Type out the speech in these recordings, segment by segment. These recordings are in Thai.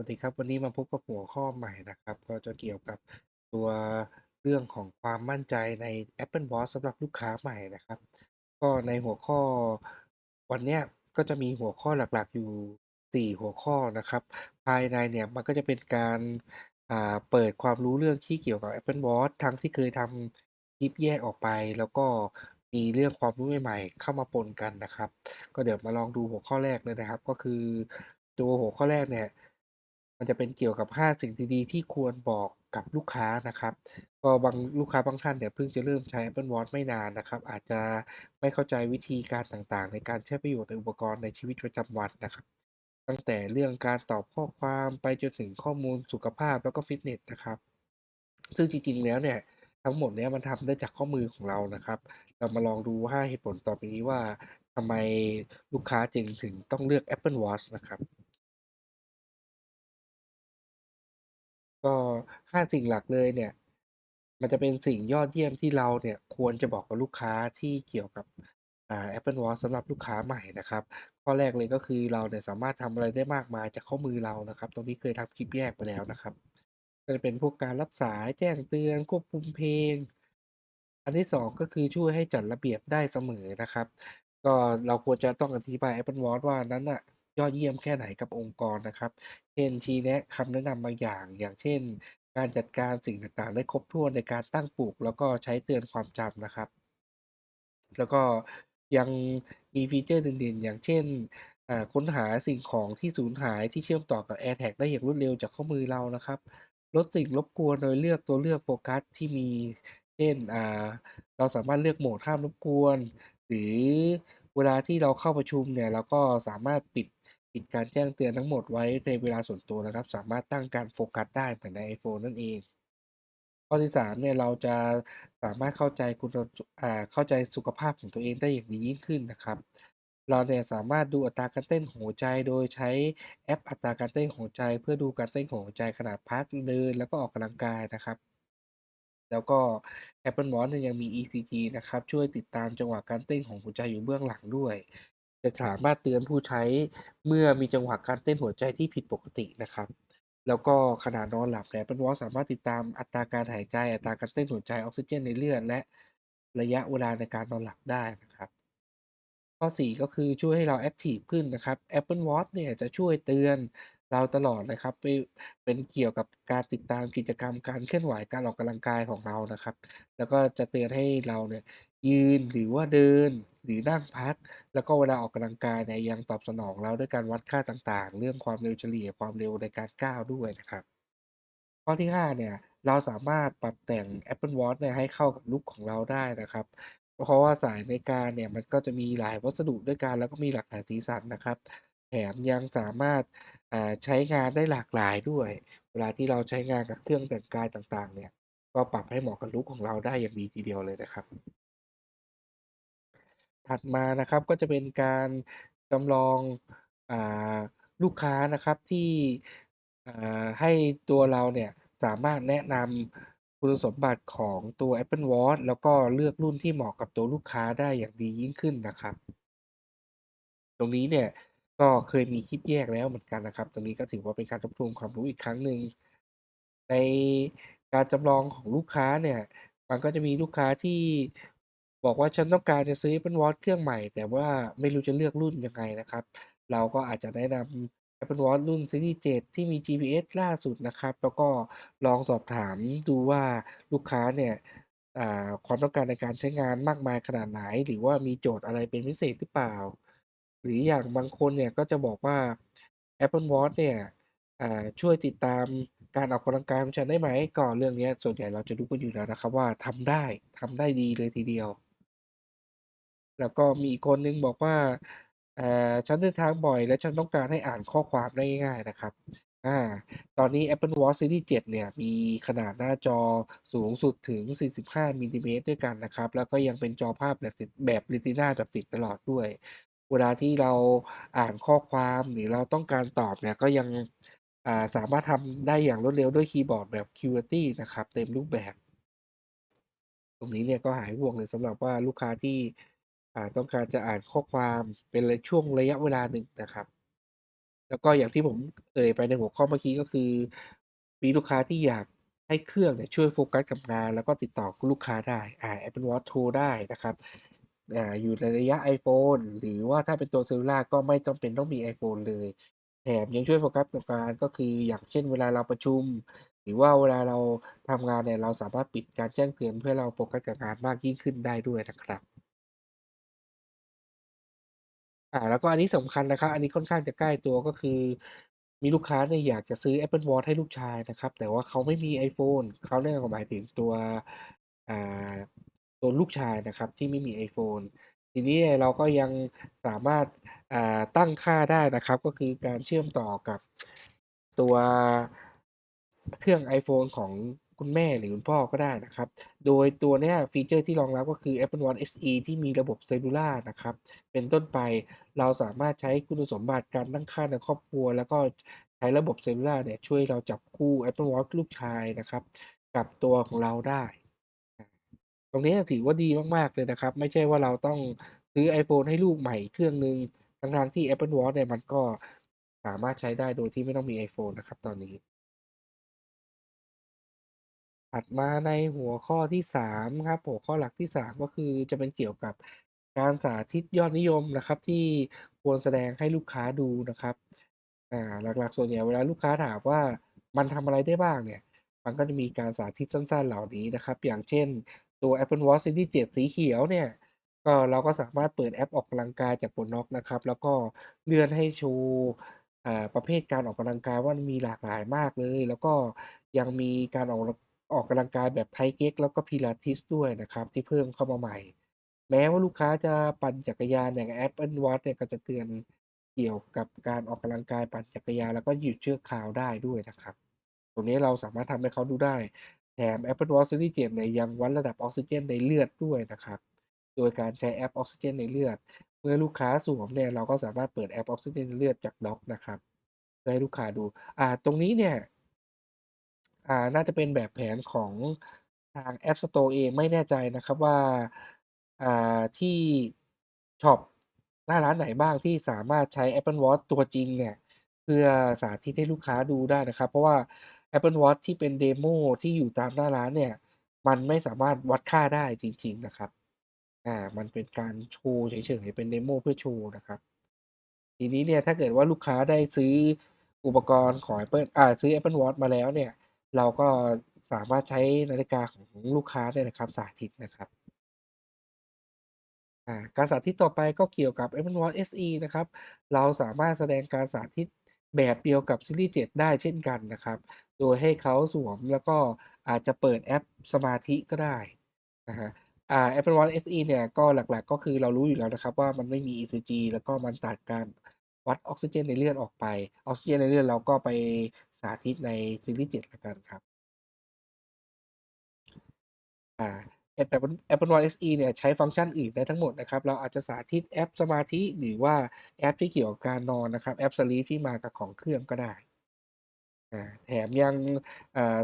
วัสดีครับวันนี้มาพบกับหัวข้อใหม่นะครับ ก็จะเกี่ยวกับตัวเรื่องของความมั่นใจใน Apple Watch สำหรับลูกค้าใหม่นะครับ ก็ในหัวข้อวันนี้ก็จะมีหัวข้อหลักๆอยู่ 4 หัวข้อนะครับ ภายในเนี่ยมันก็จะเป็นการาเปิดความรู้เรื่องที่เกี่ยวกับ Apple Watch ทั้งที่เคยทำคลิปแยกออกไป แล้วก็มีเรื่องความรู้ใหม่ๆ เข้ามาปนกันนะครับ ก็เดี๋ยวมาลองดูหัวข้อแรกเลยนะครับ ก็คือตัวหัวข้อแรกเนี่ย มันจะเป็นเกี่ยวกับ 5 สิ่งดีๆที่ควรบอกกับลูกค้านะครับ ก็บางลูกค้าบางท่านเนี่ยเพิ่งจะเริ่มใช้ Apple Watch ไม่นานนะครับ อาจจะไม่เข้าใจวิธีการต่างๆ ในการใช้ประโยชน์ในอุปกรณ์ในชีวิตประจำวันนะครับ ตั้งแต่เรื่องการตอบข้อความไปจนถึงข้อมูลสุขภาพแล้วก็ฟิตเนสนะครับ ซึ่งจริงๆแล้วเนี่ยทั้งหมดเนี้ยมันทำได้จากข้อมือของเรานะครับ เรามาลองดู5เหตุผลต่อไปนี้ว่าทำไมลูกค้าจึงถึงต้องเลือก Apple Watch นะครับ ก็ 5 สิ่งหลักเลยเนี่ย มันจะเป็นสิ่งยอดเยี่ยมที่เราเนี่ยควรจะบอกกับลูกค้าที่เกี่ยวกับ อ่า Apple Watch สำหรับลูกค้าใหม่นะครับ ข้อแรกเลยก็คือเราเนี่ยสามารถทำอะไรได้มากมายจากข้อมือเรานะครับ ตรงนี้เคยทำคลิปแยกไปแล้วนะครับ ก็จะเป็นพวกการรับสายแจ้งเตือนควบคุมเพลง อันที่2ก็คือช่วยให้จัดระเบียบได้เสมอนะครับ ก็เราควรจะต้องอธิบาย Apple Watch ว่านั้นน่ะ ยอดเยี่ยมแค่ไหนกับองค์กรนะครับเช่นชี้แนะคำแนะนำบางอย่าง อย่างเช่น การจัดการสิ่งต่างๆ ได้ครบถ้วนในการตั้งปลุกแล้วก็ใช้เตือนความจำนะครับ แล้วก็ยังมีฟีเจอร์เด่นๆ อย่างเช่นค้นหาสิ่งของที่สูญหายที่เชื่อมต่อกับ AirTag ได้อย่างรวดเร็วจากข้อมือเรานะครับ ลดสิ่งรบกวนโดยเลือกตัวเลือกโฟกัสที่มี เช่นเราสามารถเลือกโหมดห้ามรบกวน หรือ เวลาที่เราเข้าประชุมเนี่ยเราก็สามารถปิดปิดการแจ้งเตือนทั้งหมดไว้ในเวลาส่วนตัวนะครับ สามารถตั้งการโฟกัสได้เหมือนใน iPhone นั่นเองข้อที่3เนี่ยเราจะสามารถเข้าใจคุณอ่าเข้าใจสุขภาพของตัวเองได้อย่างดียิ่งขึ้นนะครับ เราเนี่ยสามารถดูอัตราการเต้นของหัวใจ โดยใช้แอปอัตราการเต้นของหัวใจ เพื่อดูการเต้นของหัวใจขณะพักเดินแล้วก็ออกกำลังกายนะครับ แล้วก็ Apple Watch เนี่ยยังมี ECG นะครับ ช่วยติดตามจังหวะการเต้นของหัวใจอยู่เบื้องหลังด้วย จะสามารถเตือนผู้ใช้เมื่อมีจังหวะการเต้นหัวใจที่ผิดปกตินะครับ แล้วก็ขณะนอนหลับเนี่ย Apple Watch สามารถติดตามอัตราการหายใจ อัตราการเต้นหัวใจออกซิเจนในเลือดและระยะเวลาในการนอนหลับได้นะครับข้อ 4 ก็คือช่วยให้เราแอ็กทิฟขึ้นนะครับ Apple Watch เนี่ยจะช่วยเตือน เราตลอดนะครับไปเป็นเกี่ยวกับการติดตามกิจกรรม การเคลื่อนไหว การออกกำลังกายของเรานะครับ แล้วก็จะเตือนให้เราเนี่ยยืน หรือว่าเดิน หรือนั่งพัก แล้วก็เวลาออกกำลังกายเนี่ยยังตอบสนองเราด้วยการวัดค่าต่าง ๆ เรื่องความเร็วเฉลี่ย ความเร็วในการก้าวด้วยนะครับ ข้อที่ 5 เนี่ย เราสามารถปรับแต่ง Apple Watch เนี่ยให้เข้ากับลุกของเราได้นะครับ เพราะว่าสายนาฬิกาเนี่ยมันก็จะมีหลายวัสดุด้วยกัน แล้วก็มีหลากหลายสีสันนะครับ แถมยังสามารถ อ่า ใช้งานได้หลากหลายด้วย เวลาที่เราใช้งานกับเครื่องแต่งกายต่าง ๆ เนี่ย ก็ปรับให้เหมาะกับลุกของเราได้อย่างดีทีเดียวเลยนะครับ ถัดมานะครับก็จะเป็นการจำลอง อ่า ลูกค้านะครับที่ อ่า ให้ตัวเราเนี่ยสามารถแนะนำคุณสมบัติของตัว Apple Watch แล้วก็เลือกรุ่นที่เหมาะกับตัวลูกค้าได้อย่างดียิ่งขึ้นนะครับ ตรงนี้เนี่ย ก็เคยมีคลิปแยกแล้วเหมือนกันนะครับ ตรงนี้ก็ถือว่าเป็นการทบทวนความรู้อีกครั้งหนึ่งในการจำลองของลูกค้าเนี่ยมันก็จะมีลูกค้าที่บอกว่าฉันต้องการจะซื้อ Apple Watch เครื่องใหม่ แต่ว่าไม่รู้จะเลือกรุ่นยังไงนะครับ เราก็อาจจะแนะนำ Apple Watch รุ่นซีรีส์7ที่มี GPS ล่าสุดนะครับ แล้วก็ลองสอบถามดูว่าลูกค้าเนี่ยความต้องการในการใช้งานมากมายขนาดไหน หรือว่ามีโจทย์อะไรเป็นพิเศษหรือเปล่า หรืออย่างบางคนเนี่ยก็จะบอกว่า Apple Watch เนี่ย อ่า ช่วยติดตามการออกกำลังกายของฉันได้ไหม ก็เรื่องเนี้ยส่วนใหญ่เราจะรู้กันอยู่แล้วนะครับว่า ทำได้ ทำได้ดีเลยทีเดียว แล้วก็มีอีกคนหนึ่งบอกว่า เอ่อ ฉันเดินทางบ่อย และฉันต้องการให้อ่านข้อความได้ง่าย ๆ นะครับ อา ตอนนี้ Apple Watch Series 7 เนี่ย มีขนาดหน้าจอสูงสุดถึง 45 มิลลิเมตรด้วยกันนะครับ แล้วก็ยังเป็นจอภาพแบบติด แบบ Retina แบบติดตลอดด้วย เวลาที่เราอ่านข้อความหรือเราต้องการตอบเนี่ยก็ยังาสามารถทำได้อย่างรวดเร็วด้วยคีย์บอร์ดแบบ QWERTY นะครับ เต็มรูปแบบ ตรงนี้เนี่ยก็หายห่วงเลยสำหรับว่าลูกค้าที่ต้องการจะอ่านข้อความเป็นช่วงระยะเวลาหนึ่งนะครับ แล้วก็อย่างที่ผมเอ่ยไปในหัวข้อเมื่อกี้ก็คือ มีลูกค้าที่อยากให้เครื่องเนี่ยช่วยโฟกัสกับงาน แล้วก็ติดต่อลูกค้าได้อ่า Apple Watch โทรได้นะครับ อยู่ในระยะ iPhone หรือว่าถ้าเป็นตัว Cellular ก็ไม่จำเป็นต้องมี iPhone เลย แถมยังช่วยโฟกัสกับงานก็คืออย่างเช่นเวลาเราประชุม หรือว่าเวลาเราทำงานเนี่ยเราสามารถปิดการแจ้งเตือนเพื่อเราโฟกัสกับงานมากยิ่งขึ้นได้ด้วยนะครับอ่าแล้วก็อันนี้สำคัญนะครับ อันนี้ค่อนข้างจะใกล้ตัวก็คือ มีลูกค้าเนี่ยอยากจะซื้อ Apple Watch ให้ลูกชายนะครับ แต่ว่าเขาไม่มี iPhone เขาเนี่ยหมายถึงตัวอ่า ตัวลูกชายนะครับที่ไม่มี iPhone ทีนี้เราก็ยังสามารถตั้งค่าได้นะครับ ก็คือการเชื่อมต่อกับตัวเครื่อง iPhone ของคุณแม่หรือคุณพ่อก็ได้นะครับ โดยตัวเนี้ยฟีเชอร์ที่รองรับก็คือ Apple Watch SE ที่มีระบบ Cellular นะครับ เป็นต้นไปเราสามารถใช้คุณสมบัติการตั้งค่าในครอบครัว แล้วก็ใช้ระบบ Cellular เนี่ยช่วยเราจับคู่ Apple Watch ลูกชายนะครับ กับตัวของเราได้ รงนี้ถือว่าดีมากๆเลยนะครับ ไม่ใช่ว่าเราต้องซื้อ iPhone ให้ลูกใหม่เครื่องหนึ่งทั้งที่ Apple Watch เนี่ยมันก็สามารถใช้ได้โดยที่ไม่ต้องมี iPhone นะครับตอนนี้ ถัดมาในหัวข้อที่ 3 ครับ หัวข้อหลักที่ 3 ก็คือจะเป็นเกี่ยวกับการสาธิตยอดนิยมนะครับ ที่ควรแสดงให้ลูกค้าดูนะครับอ่าหลักๆส่วนใหญ่เวลาลูกค้าถามว่ามันทำอะไรได้บ้างเนี่ย มันก็จะมีการสาธิตสั้นๆเหล่านี้นะครับ อย่างเช่น ตัว Apple Watch Series 7 สีเขียวเนี่ยก็เราก็สามารถเปิดแอปออกกำลังกายจากบนน็อกนะครับ แล้วก็เลื่อนให้โชว์ประเภทการออกกำลังกายว่ามีหลากหลายมากเลย แล้วก็ยังมีการออกออกกำลังกายแบบ Thai Gex แล้วก็ Pilates ด้วยนะครับ ที่เพิ่มเข้ามาใหม่ แม้ว่าลูกค้าจะปั่นจักรยานอย่าง Apple Watch เนี่ยก็จะเตือนเกี่ยวกับการออกกำลังกายปั่นจักรยานแล้วก็หยุดเชั่วคาวได้ด้วยนะครับ ตรงนี้เราสามารถทำให้เขาดูได้ แถม Apple Watch Series 7เนี่ยยังวัดระดับออกซิเจนในเลือดด้วยนะครับ โดยการใช้แอปออกซิเจนในเลือด เมื่อลูกค้าสวมเนี่ยเราก็สามารถเปิดแอปออกซิเจนในเลือดจากน็อกนะครับเพื่อให้ลูกค้าดู อ่า ตรงนี้เนี่ย อ่า น่าจะเป็นแบบแผนของทาง App Store เองไม่แน่ใจนะครับว่า อ่า ที่ช็อปหน้าร้านไหนบ้างที่สามารถใช้ Apple Watch ตัวจริงเนี่ย เพื่อสาธิตให้ลูกค้าดูได้นะครับ เพราะว่า Apple Watch ที่เป็น Demo ที่อยู่ตามหน้าร้านเนี่ย มันไม่สามารถวัดค่าได้จริง ๆนะครับ อ่า มันเป็นการโชว์เฉยๆ เป็น Demo เพื่อโชว์นะครับ ทีนี้เนี่ย ถ้าเกิดว่าลูกค้าได้ซื้ออุปกรณ์ของ Apple อ่า ซื้อ Apple Watch มาแล้วเนี่ย เราก็สามารถใช้นาฬิกาของลูกค้าเนี่ยนะครับสาธิตนะครับอ่าการสาธิตต่อไปก็เกี่ยวกับ Apple Watch SE นะครับ เราสามารถแสดงการสาธิต แบบเดียวกับ Series 7ได้เช่นกันนะครับ โดยให้เขาสวมแล้วก็อาจจะเปิดแอปสมาธิก็ได้นะครับอ่า Apple Watch SE เนี่ยก็หลักๆ ก็คือเรารู้อยู่แล้วนะครับว่ามันไม่มี ECG แล้วก็มันตัดการวัดออกซิเจนในเลือดออกไป ออกซิเจนในเลือดเราก็ไปสาธิตใน Series 7แล้วกันครับ อ่า Apple Apple Watch SE เนี่ยใช้ฟังก์ชันอื่นได้ทั้งหมดนะครับ เราอาจจะสาธิตแอปสมาธิ หรือว่าแอปที่เกี่ยวกับการนอนนะครับ แอป Sleep ที่มากับของเครื่องก็ได้ แถมยัง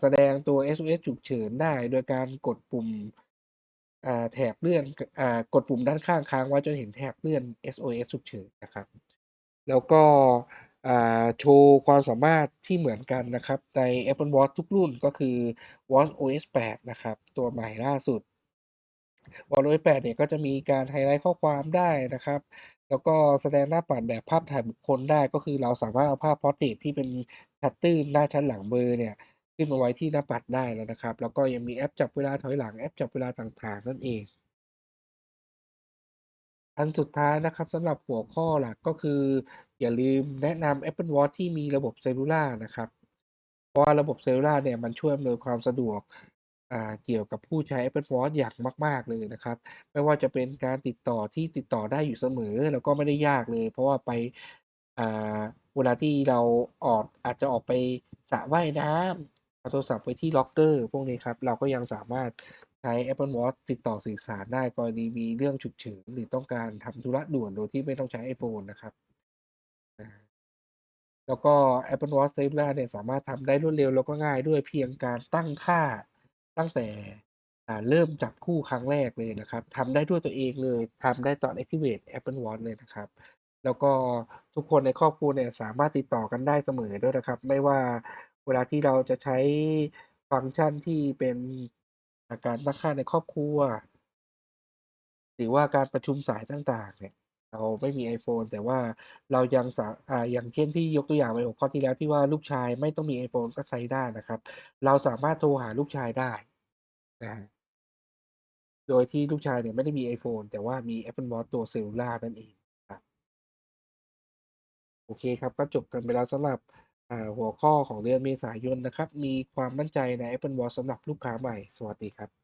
แสดงตัว SOS ฉุกเฉินได้ โดยการกดปุ่มแถบเลื่อนกอ่ากดปุ่มด้านข้างค้างไว้จนเห็นแถบเลื่อน SOS ฉุกเฉินนะครับ แล้วก็โชว์ความสามารถที่เหมือนกันนะครับ ใน Apple Watch ทุกรุ่นก็คือ watchOS 8 นะครับ ตัวใหม่ล่าสุด watchOS 8เนี่ยก็จะมีการไฮไลต์ข้อความได้นะครับ แล้วก็แสดงหน้าปัดแบบภาพถ่ายบุคคลได้ก็คือเราสามารถเอาภาพ Portrait ที่เป็นชัตตื้นหน้าชั้นหลังเบลอเนี่ยขึ้นมาไว้ที่หน้าปัดได้แล้วนะครับ แล้วก็ยังมีแอปจับเวลาถอยหลังแอปจับเวลาต่างๆ นั่นเอง อันสุดท้ายนะครับสำหรับหัวข้อหลักก็คือ อย่าลืมแนะนำ Apple Watch ที่มีระบบ Cellular นะครับเพราะว่าระบบ Cellular เนี่ยมันช่วยอำนวยความสะดวก อ่าเกี่ยวกับผู้ใช้ Apple Watch อย่างมาก ๆ เลยนะครับ ไม่ว่าจะเป็นการติดต่อที่ติดต่อได้อยู่เสมอ แล้วก็ไม่ได้ยากเลย เพราะว่าไปอ่าเวลาที่เราออกอาจจะออกไปสระว่ายน้ำเอาโทรศัพท์ไว้ที่ล็อกเกอร์พวกนี้ครับ เราก็ยังสามารถใช้ Apple Watch ติดต่อสื่อสารได้กรณีมีเรื่องฉุกเฉินหรือต้องการทำธุระด่วนโดยที่ไม่ต้องใช้ iPhone นะครับแล้วก็ Apple Watch Cellular เนี่ยสามารถทำได้รวดเร็วแล้วก็ง่ายด้วยเพียงการตั้งค่า ตั้งแต่ อ่า เริ่มจับคู่ครั้งแรกเลยนะครับ ทำได้ด้วยตัวเองเลย ทำได้ตอน Activate Apple Watch เลยนะครับ แล้วก็ทุกคนในครอบครัวเนี่ยสามารถติดต่อกันได้เสมอด้วยนะครับ ไม่ว่าเวลาที่เราจะใช้ฟังก์ชันที่เป็น อ่า การตั้งค่าในครอบครัว หรือว่าการประชุมสายต่าง ๆ เนี่ย เราไม่มี iPhone แต่ว่าเรายังสาอ่าอย่างเช่นที่ยกตัวอย่างไปหัวข้อที่แล้วที่ว่าลูกชายไม่ต้องมี iPhone ก็ใช้ได้นะครับ เราสามารถโทรหาลูกชายได้อาโดยที่ลูกชายเนี่ยไม่ได้มี iPhone แต่ว่ามี Apple Watch ตัว Cellular นั่นเองครับโอเคครับก็จบกันไปแล้วสำหรับหัวข้อของเดือนเมษายนนะครับ มีความมั่นใจใน Apple Watch สำหรับลูกค้าใหม่ สวัสดีครับ